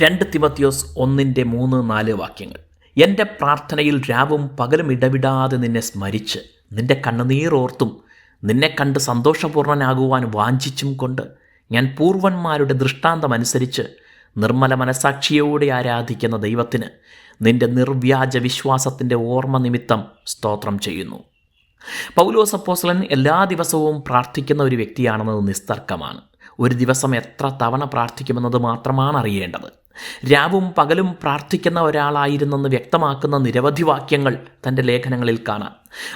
രണ്ട് തിമത്തിയോസ് ഒന്നിന്റെ മൂന്ന് നാല് വാക്യങ്ങൾ. എന്റെ പ്രാർത്ഥനയിൽ രാവും പകലും ഇടവിടാതെ നിന്നെ സ്മരിച്ച് നിന്റെ കണ്ണുനീരോർത്തും നിന്നെ കണ്ട് സന്തോഷപൂർണനാകുവാൻ വാഞ്ചിച്ചും കൊണ്ട് ഞാൻ പൂർവന്മാരുടെ ദൃഷ്ടാന്തമനുസരിച്ച് നിർമ്മല മനസാക്ഷിയോടെ ആരാധിക്കുന്ന ദൈവത്തിന് നിന്റെ നിർവ്യാജ വിശ്വാസത്തിന്റെ ഓർമ്മ നിമിത്തം സ്തോത്രം ചെയ്യുന്നു. പൗലോസ് അപ്പോസ്ലൻ എല്ലാ ദിവസവും പ്രാർത്ഥിക്കുന്ന ഒരു വ്യക്തിയാണെന്നത് നിസ്തർക്കമാണ്. ഒരു ദിവസം എത്ര തവണ പ്രാർത്ഥിക്കുമെന്നത് മാത്രമാണ് അറിയേണ്ടത്. രാവും പകലും പ്രാർത്ഥിക്കുന്ന ഒരാളായിരുന്നെന്ന് വ്യക്തമാക്കുന്ന നിരവധി വാക്യങ്ങൾ തന്റെ ലേഖനങ്ങളിൽ കാണാം.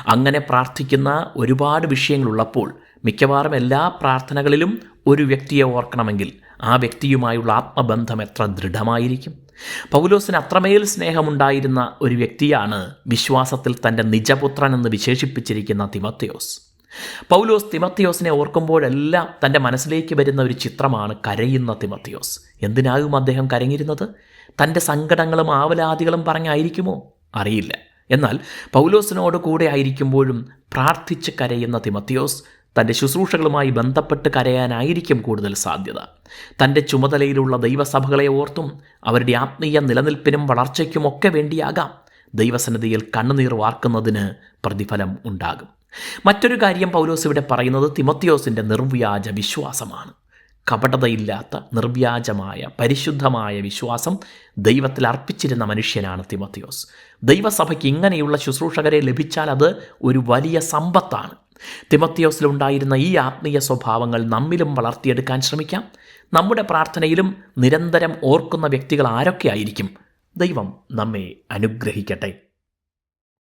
അങ്ങനെ പ്രാർത്ഥിക്കുന്ന ഒരുപാട് വിഷയങ്ങളുള്ളപ്പോൾ മിക്കവാറും എല്ലാ പ്രാർത്ഥനകളിലും ഒരു വ്യക്തിയെ ഓർക്കണമെങ്കിൽ ആ വ്യക്തിയുമായുള്ള ആത്മബന്ധം എത്ര ദൃഢമായിരിക്കും? പൗലോസിന് അത്രമേൽ സ്നേഹമുണ്ടായിരുന്ന ഒരു വ്യക്തിയാണ് വിശ്വാസത്തിൽ തന്റെ നിജപുത്രൻ എന്ന് വിശേഷിപ്പിച്ചിരിക്കുന്ന തിമത്തയോസ്. പൗലോസ് തിമത്തിയോസിനെ ഓർക്കുമ്പോഴെല്ലാം തന്റെ മനസ്സിലേക്ക് വരുന്ന ഒരു ചിത്രമാണ് കരയുന്ന തിമത്തിയോസ്. എന്തിനാകും അദ്ദേഹം കരങ്ങിരുന്നത് തന്റെ സങ്കടങ്ങളും ആവലാദികളും പറഞ്ഞായിരിക്കുമോ? അറിയില്ല. എന്നാൽ പൗലോസിനോട് കൂടെ ആയിരിക്കുമ്പോഴും പ്രാർത്ഥിച്ച് കരയുന്ന തിമത്തിയോസ് തന്റെ ശുശ്രൂഷകളുമായി ബന്ധപ്പെട്ട് കരയാനായിരിക്കും കൂടുതൽ സാധ്യത. തന്റെ ചുമതലയിലുള്ള ദൈവസഭകളെ ഓർത്തും അവരുടെ ആത്മീയ നിലനിൽപ്പിനും വളർച്ചയ്ക്കുമൊക്കെ വേണ്ടിയാകാം ദൈവസന്നിധിയിൽ കണ്ണുനീർ വാർക്കുന്നതിന് പ്രതിഫലം ഉണ്ടാകും. മറ്റൊരു കാര്യം പൗലോസ് ഇവിടെ പറയുന്നത് തിമത്തിയോസിന്റെ നിർവ്യാജ വിശ്വാസമാണ്. കപടതയില്ലാത്ത നിർവ്യാജമായ പരിശുദ്ധമായ വിശ്വാസം ദൈവത്തിൽ അർപ്പിച്ചിരുന്ന മനുഷ്യനാണ് തിമത്തിയോസ്. ദൈവസഭയ്ക്ക് ഇങ്ങനെയുള്ള ശുശ്രൂഷകരെ ലഭിച്ചാൽ അത് ഒരു വലിയ സമ്പത്താണ്. തിമത്തിയോസിലുണ്ടായിരുന്ന ഈ ആത്മീയ സ്വഭാവങ്ങൾ നമ്മിലും വളർത്തിയെടുക്കാൻ ശ്രമിക്കാം. നമ്മുടെ പ്രാർത്ഥനയിലും നിരന്തരം ഓർക്കുന്ന വ്യക്തികൾ ആരൊക്കെയായിരിക്കും ദൈവം നമ്മെ അനുഗ്രഹിക്കട്ടെ.